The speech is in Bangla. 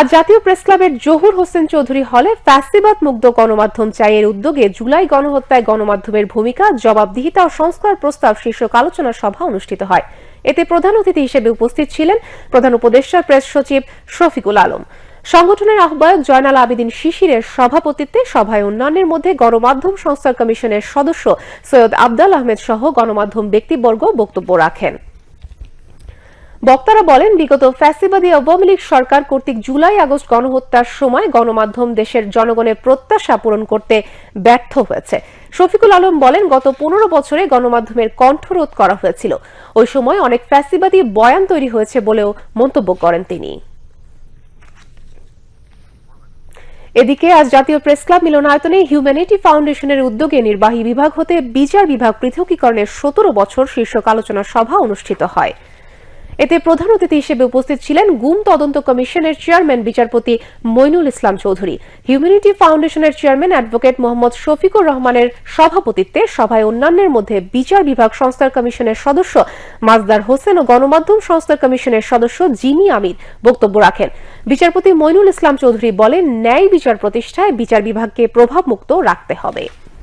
আজ জাতীয় প্রেস ক্লাবের জহুর হোসেন চৌধুরী হলে ফ্যাসিবাদ মুগ্ধ গণমাধ্যম চাইয়ের উদ্যোগে জুলাই গণহত্যায় গণমাধ্যমের ভূমিকা, জবাবদিহিতা ও সংস্কার প্রস্তাব শীর্ষক আলোচনা সভা অনুষ্ঠিত হয়। এতে প্রধান অতিথি হিসেবে উপস্থিত ছিলেন প্রধান উপদেষ্টা প্রেস সচিব শফিকুল আলম। সংগঠনের আহ্বায়ক জয়নাল আবেদিন শিশিরের সভাপতিত্বে সভায় অন্যান্যের মধ্যে গণমাধ্যম সংস্কার কমিশনের সদস্য সৈয়দ আবদাল আহমেদ সহ গণমাধ্যম ব্যক্তিবর্গ বক্তব্য রাখেন। বক্তারা বলেন, বিগত ফ্যাসিবাদী আওয়ামী লীগ সরকার কর্তৃক জুলাই আগস্ট গণহত্যার সময় গণমাধ্যম দেশের জনগণের প্রত্যাশা পূরণ করতে ব্যর্থ হয়েছে। শফিকুল আলম বলেন, গত পনেরো বছরে গণমাধ্যমের কণ্ঠরোধ করা হয়েছিল। ওই সময় অনেক ফ্যাসিবাদী বয়ান তৈরি হয়েছে বলেও মন্তব্য করেন তিনি। এদিকে আজ জাতীয় প্রেস ক্লাব মিলনায়তনে হিউম্যানিটি ফাউন্ডেশনের উদ্যোগে নির্বাহী বিভাগ হতে বিচার বিভাগ পৃথকীকরণের সতেরো বছর শীর্ষক আলোচনা সভা অনুষ্ঠিত হয়। এতে প্রধান অতিথি হিসেবে উপস্থিত ছিলেন গুম তদন্ত কমিশনের চেয়ারম্যান বিচারপতি মইনুল ইসলাম চৌধুরী, হিউম্যানিটি ফাউন্ডেশনের চেয়ারম্যান অ্যাডভোকেট মোহাম্মদ শফিকুর রহমানের সভাপতিত্বে সভায় অন্যান্যের মধ্যে বিচার বিভাগ সংস্থার কমিশনের সদস্য মাজদার হোসেন ও গণমাধ্যম সংস্থার কমিশনের সদস্য জিনি আমির বক্তব্য রাখেন। বিচারপতি মইনুল ইসলাম চৌধুরী বলেন, ন্যায় বিচার প্রতিষ্ঠায় বিচার বিভাগকে প্রভাবমুক্ত রাখতে হবে।